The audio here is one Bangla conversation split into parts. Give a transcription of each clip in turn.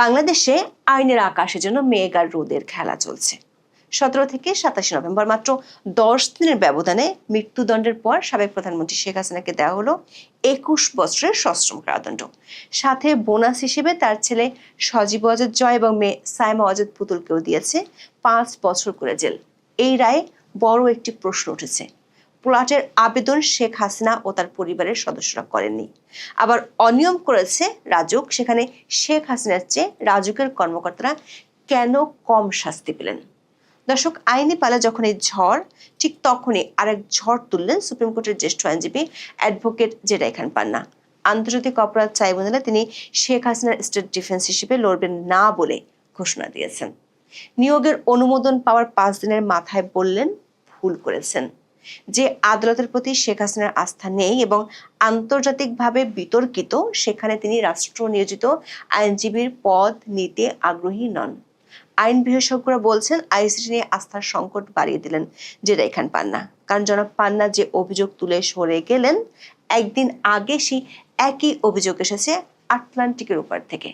বাংলাদেশে আইনের আকাশের জন্য মেঘ আর রোদের খেলা চলছে। সতেরো থেকে সাতাশে নভেম্বর মাত্র দশ দিনের ব্যবধানে মৃত্যুদণ্ডের পর সাবেক প্রধানমন্ত্রী শেখ হাসিনাকে দেওয়া হলো একুশ বছরের সশ্রম কারাদণ্ড। সাথে বোনাস হিসেবে তার ছেলে সজীব অজেদ জয় এবং মেয়ে সাইমা অজেদ পুতুলকেও দিয়েছে পাঁচ বছর করে জেল। এই রায়ে বড় একটি প্রশ্ন উঠেছে। প্লাটের আবেদন শেখ হাসিনা ও তার পরিবারের সদস্যরা করেননি। আবার অনিয়ম করেছে রাজুক। সেখানে শেখ হাসিনার চেয়ে রাজুকের কর্মকর্তারা কেন কম শাস্তি পেলেন? দর্শক, আইনি পালা যখন এই ঝড়, ঠিক তখনই আরেক ঝড় তুললেন সুপ্রিম কোর্টের জ্যেষ্ঠ আইনজীবী অ্যাডভোকেট জেরা খান পান্না। আন্তর্জাতিক অপরাধ ট্রাইব্যুনালে তিনি শেখ হাসিনার স্টেট ডিফেন্স হিসেবে লড়বেন না বলে ঘোষণা দিয়েছেন। নিয়োগের অনুমোদন পাওয়ার পাঁচ দিনের মাথায় বললেন, ভুল করেছেন। যে আদালতের প্রতি শেখ হাসিনার আস্থা নেই এবং আন্তর্জাতিকভাবে বিতর্কিত, সেখানে তিনি রাষ্ট্র নিয়োজিত আইনজীবীর পদ নিতে আগ্রহী নন। আইন বিশেষজ্ঞরা বলছেন আইসিটি নিয়ে আস্থার সংকট বাড়িয়ে দিলেন যেটা এখান পান্না। কারণ জনাব পান্না যে অভিযোগ তুলে সরে গেলেন, একদিন আগে সেই একই অভিযোগ এসেছে আটলান্টিকের উপর থেকে।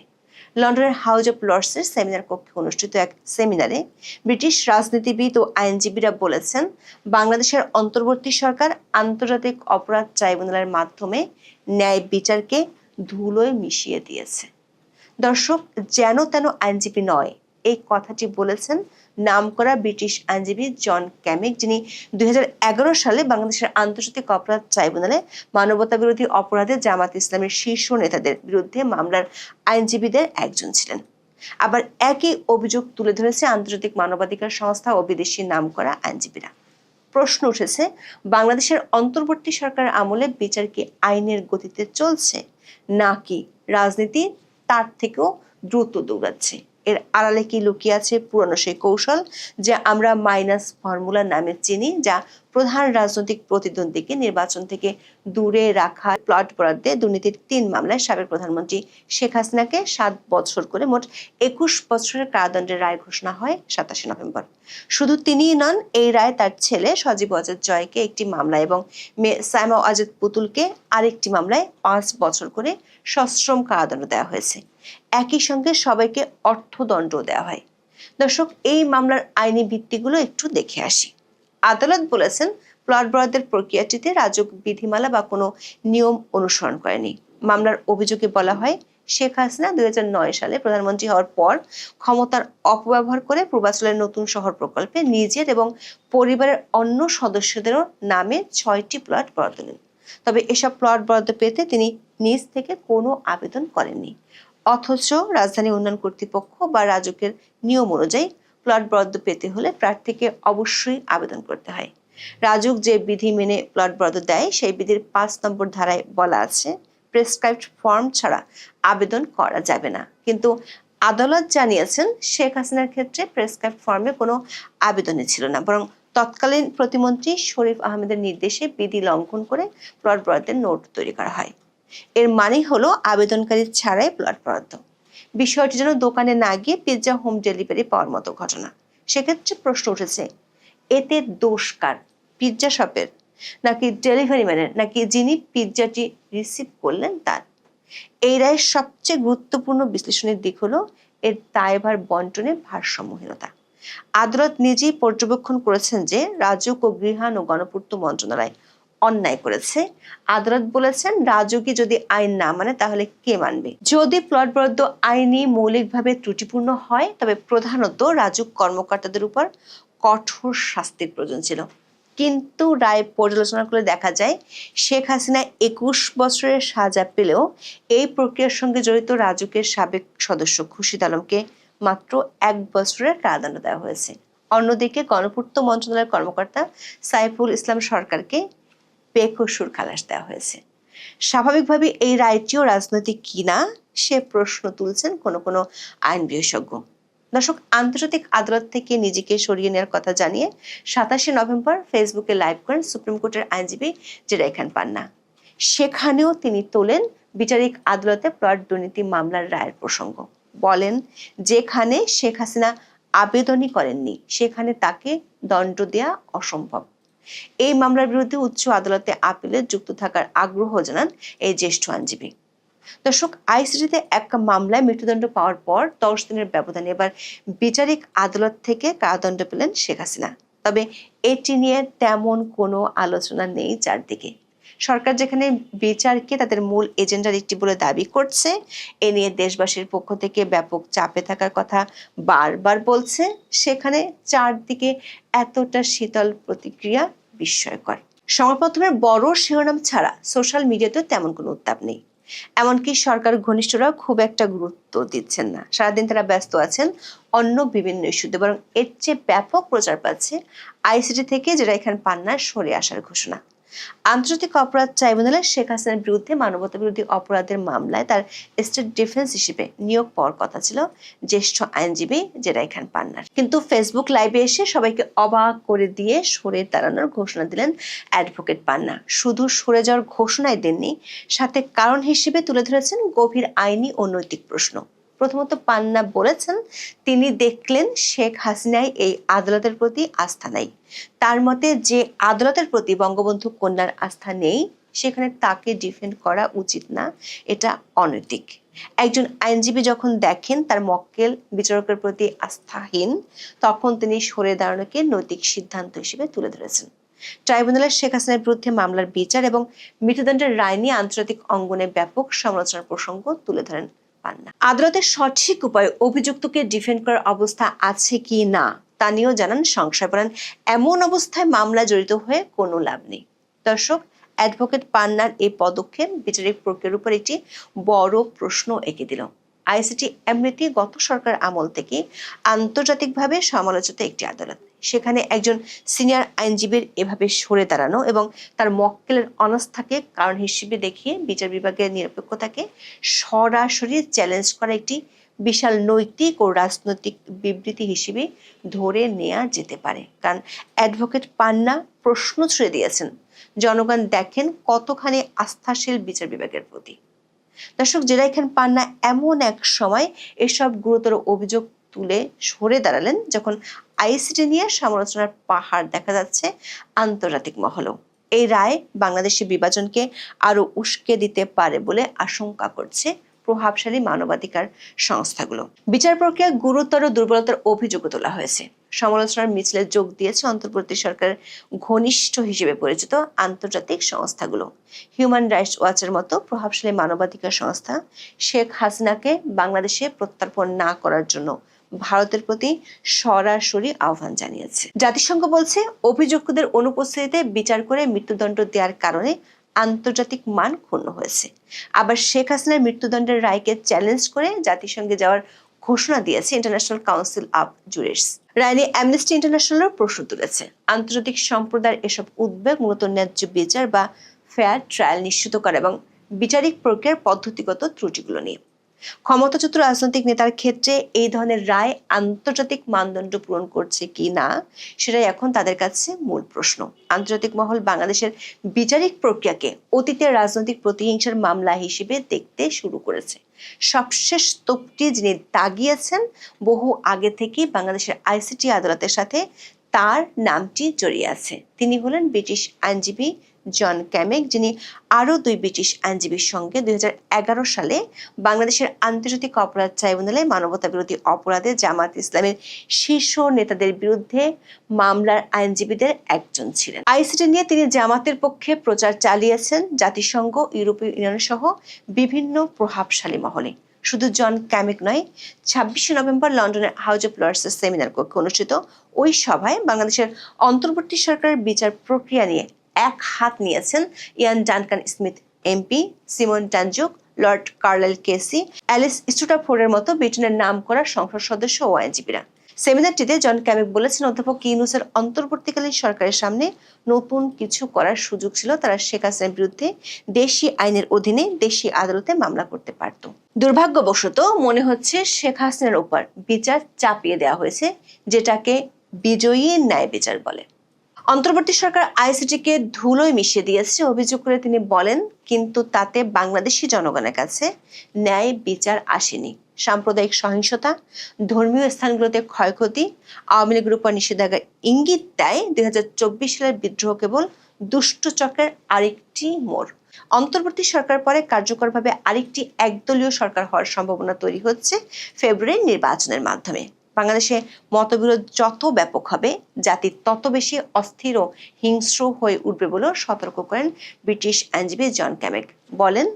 লন্ডনের হাউজ অফ লর্ডসের সেমিনার কক্ষে অনুষ্ঠিত এক সেমিনারে ব্রিটিশ রাজনীতিবিদ ও আইনজীবীরা বলেছেন, বাংলাদেশের অন্তর্বর্তী সরকার আন্তর্জাতিক অপরাধ ট্রাইব্যুনালের মাধ্যমে ন্যায় বিচারকে ধুলোয় মিশিয়ে দিয়েছে। দর্শক, যেন তেন আইনজীবী নয়, এই কথাটি বলেছেন নামকরা ব্রিটিশ আইনজীবী জন ক্যামিক, যিনি দুই হাজার এগারো সালে বাংলাদেশের আন্তর্জাতিক অপরাধ ট্রাইব্যুনালে মানবতা বিরোধী অপরাধে জামাত ইসলামের শীর্ষ নেতাদের বিরুদ্ধে মামলার আইনজীবীদের একজন ছিলেন। আবার একই অভিযোগ তুলে ধরেছে আন্তর্জাতিক মানবাধিকার সংস্থা ও বিদেশি নামকরা আইনজীবীরা। প্রশ্ন উঠেছে, বাংলাদেশের অন্তর্বর্তী সরকারের আমলে বিচার কি আইনের গতিতে চলছে? নাকি রাজনীতি তার থেকেও দ্রুত দৌড়াচ্ছে? এর আড়ালে কি লুকিয়ে আছে পুরনো সেই কৌশল যা আমরা মাইনাস ফর্মুলা নামে চিনি, যা প্রধান রাজনৈতিক প্রতিদ্বন্দ্বীকে নির্বাচন থেকে দূরে রাখা প্লট বরাদ্দে দুর্নীতির তিন মামলায় সাবেক প্রধানমন্ত্রী শেখ হাসিনাকে সাত বছর করে মোট একুশ বছরের কারাদণ্ডের রায় ঘোষণা হয় সাতাশে নভেম্বর। শুধু তিনিই নন, এই রায় তার ছেলে সজীব অজিত জয়কে একটি মামলা এবং মেয়ে সাইমা অজিত পুতুলকে আরেকটি মামলায় পাঁচ বছর করে সশ্রম কারাদণ্ড দেওয়া হয়েছে। একই সঙ্গে সবাইকে অর্থদণ্ড দেওয়া হয়। দর্শক, এই মামলার আইনি ভিত্তিগুলো একটু দেখে আসি। আদালত বলেছেন, প্লট বরাদ্দের প্রক্রিয়াটিতে রাজক বিধিমালা বা কোনো নিয়ম অনুসরণ করেনি। মামলার অভিযোগে বলা হয়, শেখ হাসিনা দু হাজার নয় সালে প্রধানমন্ত্রী হওয়ার পর ক্ষমতার অপব্যবহার করে পূর্বাচলের নতুন শহর প্রকল্পে নিজের এবং পরিবারের অন্য সদস্যদেরও নামে ছয়টি প্লট বরাদ্দ নেন তবে এসব প্লট বরাদ্দ পেতে তিনি নিজ থেকে কোনো আবেদন করেননি। অথচ রাজধানী উন্নয়ন কর্তৃপক্ষ বা রাজকের নিয়ম অনুযায়ী প্লট বরাদ্দ পেতে হলে প্রার্থীকে অবশ্যই আবেদন করতে হয়। রাজুক যে বিধি মেনে প্লট বরাদ্দ দেয়, সেই বিধির পাঁচ নম্বর ধারায় বলা আছে, প্রেসক্রাইবড ফর্ম ছাড়া আবেদন করা যাবে না। কিন্তু আদালত জানিয়েছেন, শেখ হাসিনার ক্ষেত্রে প্রেসক্রাইব ফর্মে কোনো আবেদনই ছিল না। বরং তৎকালীন প্রতিমন্ত্রী শরীফ আহমেদের নির্দেশে বিধি লঙ্ঘন করে প্লট বরাদ্দের নোট তৈরি করা হয়। এর মানে হলো আবেদনকারী ছাড়াই প্লট বরাদ্দ। বিষয়টি যেন দোকানে না গিয়ে পিৎজা হোম ডেলিভারি পাওয়ার মতো ঘটনা। সেক্ষেত্রে প্রশ্ন উঠেছে, এতে দোষ কার? পিৎজা শপের নাকি ডেলিভারি ম্যানের? নাকি যিনি পিৎজাটি রিসিভ করলেন তার? এই রায়ের সবচেয়ে গুরুত্বপূর্ণ বিশ্লেষণের দিক হলো এর দায়ভার বন্টনে ভারসাম্যহীনতা। আদালত নিজেই পর্যবেক্ষণ করেছেন যে রাজুক ও গৃহায়ণ ও গণপূর্ত মন্ত্রণালয় অন্যায় করেছে। আদালত বলেছেন রাজুকি যদি আইন না মানে তাহলে কে মানবে? যদি প্লট বরাদ্দ আইনি মৌলিকভাবে ত্রুটিপূর্ণ হয়, তবে প্রধানত রাজুক কর্মকর্তাদের উপর কঠোর শাস্তির প্রয়োজন ছিল। কিন্তু রায় পর্যালোচনা করে দেখা যায়, শেখ হাসিনা একুশ বছরের সাজা পেলেও এই প্রক্রিয়ার সঙ্গে জড়িত রাজুকের সাবেক সদস্য খুশিদ আলমকে মাত্র এক বছরের কারাদণ্ড দেওয়া হয়েছে। অন্যদিকে গণপূর্ত মন্ত্রণালয়ের কর্মকর্তা সাইফুল ইসলাম সরকারকে বেকসুর খালাস দেওয়া হয়েছে। স্বাভাবিকভাবে এই রায়টিও রাজনৈতিক কিনা, সে প্রশ্ন তুলছেন কোনো কোনো আইন বিশেষজ্ঞ। দর্শক, আন্তর্জাতিক আদালত থেকে নিজেকে সরিয়ে নেওয়ার কথা জানিয়ে সাতাশে নভেম্বর ফেসবুকে লাইভ করেন সুপ্রিম কোর্টের আইনজীবী জেরা খান পান্না। সেখানেও তিনি তোলেন বিচারিক আদালতে প্লট দুর্নীতি মামলার রায়ের প্রসঙ্গ। বলেন, যেখানে শেখ হাসিনা আবেদনই করেননি, সেখানে তাকে দণ্ড দেয়া অসম্ভব। এই মামলার বিরুদ্ধে উচ্চ আদালতে আপিলে যুক্ত থাকার আগ্রহ জানান এই জ্যেষ্ঠ আইনজীবী। দর্শক আইসিটিতে এক মামলায় মৃত্যুদণ্ড পাওয়ার পর দশ দিনের ব্যবধানে এবার বিচারিক আদালত থেকে কারাদণ্ড পেলেন শেখ হাসিনা। তবে এটি নিয়ে তেমন কোনো আলোচনা নেই চারদিকে। সরকার যেখানে বিচারকে তাদের মূল এজেন্ডার একটি বলে দাবি করছে, এ নিয়ে দেশবাসীর পক্ষ থেকে ব্যাপক চাপে থাকার কথা বারবার বলছে। সেখানে চারদিকে এতটা শীতল প্রতিক্রিয়া বিস্ময়কর। সংবাদমাধ্যমের বড় শিরোনাম ছাড়া সোশ্যাল মিডিয়াতেও তেমন কোনো উত্তাপ নেই। এমনকি সরকার ঘনিষ্ঠরাও খুব একটা গুরুত্ব দিচ্ছেন না। সারাদিন তারা ব্যস্ত আছেন অন্য বিভিন্ন ইস্যুতে বরং এর চেয়ে ব্যাপক প্রচার পাচ্ছে আইসিটি থেকে যেটা এখানে পান্নার সরে আসার ঘোষণা। আন্তর্জাতিক অপরাধ ট্রাইব্যুনালে শেখ হাসিনার বিরুদ্ধে মানবতা বিরোধী অপরাধের মামলায় তার স্টেট ডিফেন্স হিসেবে নিয়োগ পাওয়ার কথা ছিল জ্যেষ্ঠ আইনজীবী জেরাই খান পান্নার। কিন্তু ফেসবুক লাইভে এসে সবাইকে অবাক করে দিয়ে সরে দাঁড়ানোর ঘোষণা দিলেন অ্যাডভোকেট পান্না। শুধু সরে যাওয়ার ঘোষণাই দেননি, সাথে কারণ হিসেবে তুলে ধরেছেন গভীর আইনি ও নৈতিক প্রশ্ন। প্রথমত পান্না বলেছেন, তিনি দেখলেন শেখ হাসিনাই এই আদালতের প্রতি আস্থা নাই। তার মতে যে আদালতের প্রতি বঙ্গবন্ধু কন্যার আস্থা নেই, সেখানে তাকে ডিফেন্ড করা উচিত না, এটা অনৈতিক। একজন আইনজীবী যখন দেখেন তার মক্কেল বিচারকের প্রতি আস্থাহীন, তখন তিনি সরে দাঁড়ানোকে নৈতিক সিদ্ধান্ত হিসেবে তুলে ধরেছেন। ট্রাইব্যুনালের শেখ হাসিনার বিরুদ্ধে মামলার বিচার এবং মৃত্যুদণ্ডের রায় নিয়ে আন্তর্জাতিক অঙ্গনে ব্যাপক সমালোচনার প্রসঙ্গ তুলে ধরেন। পান্না আদালতের সঠিক উপায়ে অভিযুক্তকে ডিফেন্ড করার অবস্থা আছে কি না, তা নিয়েও জানান সংশয় পড়েন এমন অবস্থায় মামলা জড়িত হয়ে কোনো লাভ নেই। দর্শক, অ্যাডভোকেট পান্নার এই পদক্ষেপ বিচারিক প্রক্রিয়ার উপর একটি বড় প্রশ্ন এঁকে দিল। আইসিটি এমনিতে গত সরকার আমল থেকে আন্তর্জাতিকভাবে সমালোচিত একটি আদালত। সেখানে একজন সিনিয়র আইনজীবীর এভাবে সরে দাঁড়ানো এবং তার মক্কেলের অনাস্থাকে কারণ হিসেবে দেখিয়ে বিচার বিভাগের নিরপেক্ষতাকে সরাসরি চ্যালেঞ্জ করা একটি বিশাল নৈতিক ও রাজনৈতিক বিবৃতি হিসেবে ধরে নেওয়া যেতে পারে। কারণ অ্যাডভোকেট পান্না প্রশ্ন ছুড়ে দিয়েছেন, জনগণ দেখেন কতখানি আস্থাশীল বিচার বিভাগের প্রতি। দর্শক জেরাই খান পান্না এমন এক সময় এসব গুরুতর অভিযোগ তুলে সরে দাঁড়ালেন যখন আইসিটি নিয়ে সমালোচনার পাহাড় দেখা যাচ্ছে আন্তর্জাতিক মহলেও। এই রায় বাংলাদেশের বিভাজনকে আরও উস্কে দিতে পারে বলে আশঙ্কা করছে প্রভাবশালী মানবাধিকার সংস্থাগুলো। বিচার প্রক্রিয়া গুরুতর দুর্বলতার অভিযোগ তোলা হয়েছে। সমালোচনার মিছিলে যোগ দিয়েছে অন্তর্বর্তী সরকারের ঘনিষ্ঠ হিসেবে পরিচিত আন্তর্জাতিক সংস্থাগুলো। হিউম্যান রাইটস ওয়াচের মতো প্রভাবশালী মানবাধিকার সংস্থা শেখ হাসিনাকে বাংলাদেশে প্রত্যার্পণ না করার জন্য ভারতের প্রতি সরাসরি আহ্বান জানিয়েছে। জাতিসংঘ বলছে, অভিযুক্তদের অনুপস্থিতিতে বিচার করে মৃত্যুদণ্ড দেওয়ার কারণে আন্তর্জাতিক মান ক্ষুণ্ণ হয়েছে। আবার শেখ হাসিনার মৃত্যুদণ্ডের রায়কে চ্যালেঞ্জ করে জাতিসংঘে যাওয়ার ঘোষণা দিয়েছে ইন্টারন্যাশনাল কাউন্সিল অব জুরিস। রায়নি অ্যামনেস্টি ইন্টারন্যাশনালের প্রশ্ন তুলেছে, আন্তর্জাতিক সম্প্রদায়ের এসব উদ্বেগ মূলত ন্যায্য বিচার বা ফেয়ার ট্রায়াল নিশ্চিত করা এবং বিচারিক প্রক্রিয়ার পদ্ধতিগত ত্রুটিগুলো নিয়ে। ক্ষমতাচ্যুত রাজনৈতিক নেতার ক্ষেত্রে এই ধরনের রায় আন্তর্জাতিক মানদণ্ড পূরণ করছে কি না, সেটাই এখন তাদের কাছে মূল প্রশ্ন। আন্তর্জাতিক মহল বাংলাদেশের বিচারিক প্রক্রিয়াকে অতীতের রাজনৈতিক প্রতিহিংসার মামলা হিসেবে দেখতে শুরু করেছে। সবশেষ তোপটি যিনি দাগিয়েছেন, বহু আগে থেকেই বাংলাদেশের আইসিটি আদালতের সাথে তার নামটি জড়িয়ে আছে। তিনি হলেন ব্রিটিশ আইনজীবী জন ক্যামেক, যিনি আরও দুই ব্রিটিশ আইনজীবীর সঙ্গে দুই সালে বাংলাদেশের আন্তর্জাতিক অপরাধ ট্রাইব্যুনালে মানবতা বিরোধী অপরাধে জামাত ইসলামের শীর্ষ নেতাদের বিরুদ্ধে মামলার আইনজীবীদের একজন ছিলেন। আইসিটি নিয়ে তিনি জামাতের পক্ষে প্রচার চালিয়েছেন, জাতিসংঘ, ইউরোপীয় ইউনিয়ন সহ বিভিন্ন প্রভাবশালী মহলে। শুধু জন ক্যামিক নয়, ছাব্বিশে নভেম্বর লন্ডনের হাউজ অফ লর্ডসের সেমিনার কক্ষে অনুষ্ঠিত ওই সভায় বাংলাদেশের অন্তর্বর্তী সরকারের বিচার প্রক্রিয়া নিয়ে এক হাত নিয়েছেন Iain Duncan Smith MP, Simon টানজুক, Lord Carlile KC, Alice স্টুটাফোর্ডের মতো ব্রিটেনের নাম করা সংসদ সদস্য ও আইনজীবীরা। সেমিনারটিতে জন ক্যামিক বলেছেন, অধ্যাপক ইউনুসের অন্তর্বর্তীকালীন সরকারের সামনে নতুন কিছু করার সুযোগ ছিল, তারা শেখ হাসিনার বিরুদ্ধে দেশি আইনের অধীনে দেশি আদালতে মামলা করতে পারত। দুর্ভাগ্যবশত মনে হচ্ছে শেখ হাসিনার উপর বিচার চাপিয়ে দেওয়া হয়েছে, যেটাকে বিজয়ী ন্যায় বিচার বলে। অন্তর্বর্তী সরকার আইসিটিকে ধুলোয় মিশিয়ে দিয়েছে, অভিযোগ করে তিনি বলেন, কিন্তু তাতে বাংলাদেশি জনগণের কাছে ন্যায় বিচার আসেনি। সাম্প্রদায়িক সহিংসতা, ধর্মীয় স্থানগুলোতে ক্ষয়ক্ষতি, আওয়ামী লীগের উপর নিষেধাজ্ঞা ইঙ্গিত দেয় দুই হাজার চব্বিশ সালের বিদ্রোহ কেবল দুষ্ট চক্রের আরেকটি মোড়। অন্তর্বর্তী সরকার পরে কার্যকরভাবে আরেকটি একদলীয় সরকার হওয়ার সম্ভাবনা তৈরি হচ্ছে ফেব্রুয়ারি নির্বাচনের মাধ্যমে। বাংলাদেশে মতবিরোধ যত ব্যাপক হবে, জাতি তত বেশি অস্থির ও হিংস্র হয়ে উঠবে বলেও সতর্ক করেন ব্রিটিশ আইনজীবী জন ক্যামেক। বলেন,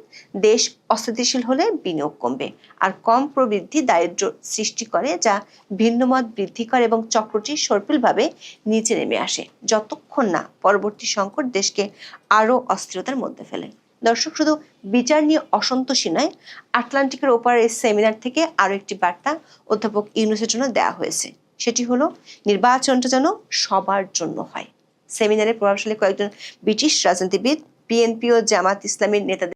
দেশ অস্থিতিশীল হলে বিনিয়োগ কমবে আর কম প্রবৃদ্ধি দারিদ্র্য সৃষ্টি করে যা ভিন্নমত বৃদ্ধি করে এবং চক্রটি সর্পিলভাবে নিচে নেমে আসে, যতক্ষণ না পরবর্তী সংকট দেশকে আরও অস্থিরতার মধ্যে ফেলে। দর্শক, শুধু বিচার নিয়ে অসন্তোষী নয়, আটলান্টিকের ওপারের এই সেমিনার থেকে আরও একটি বার্তা অধ্যাপক ইউনুসের জন্য দেওয়া হয়েছে। সেটি হলো, নির্বাচনটা যেন সবার জন্য হয়। সেমিনারে প্রভাবশালী কয়েকজন ব্রিটিশ রাজনীতিবিদ, বিএনপি ও জামাত ইসলামীর নেতাদের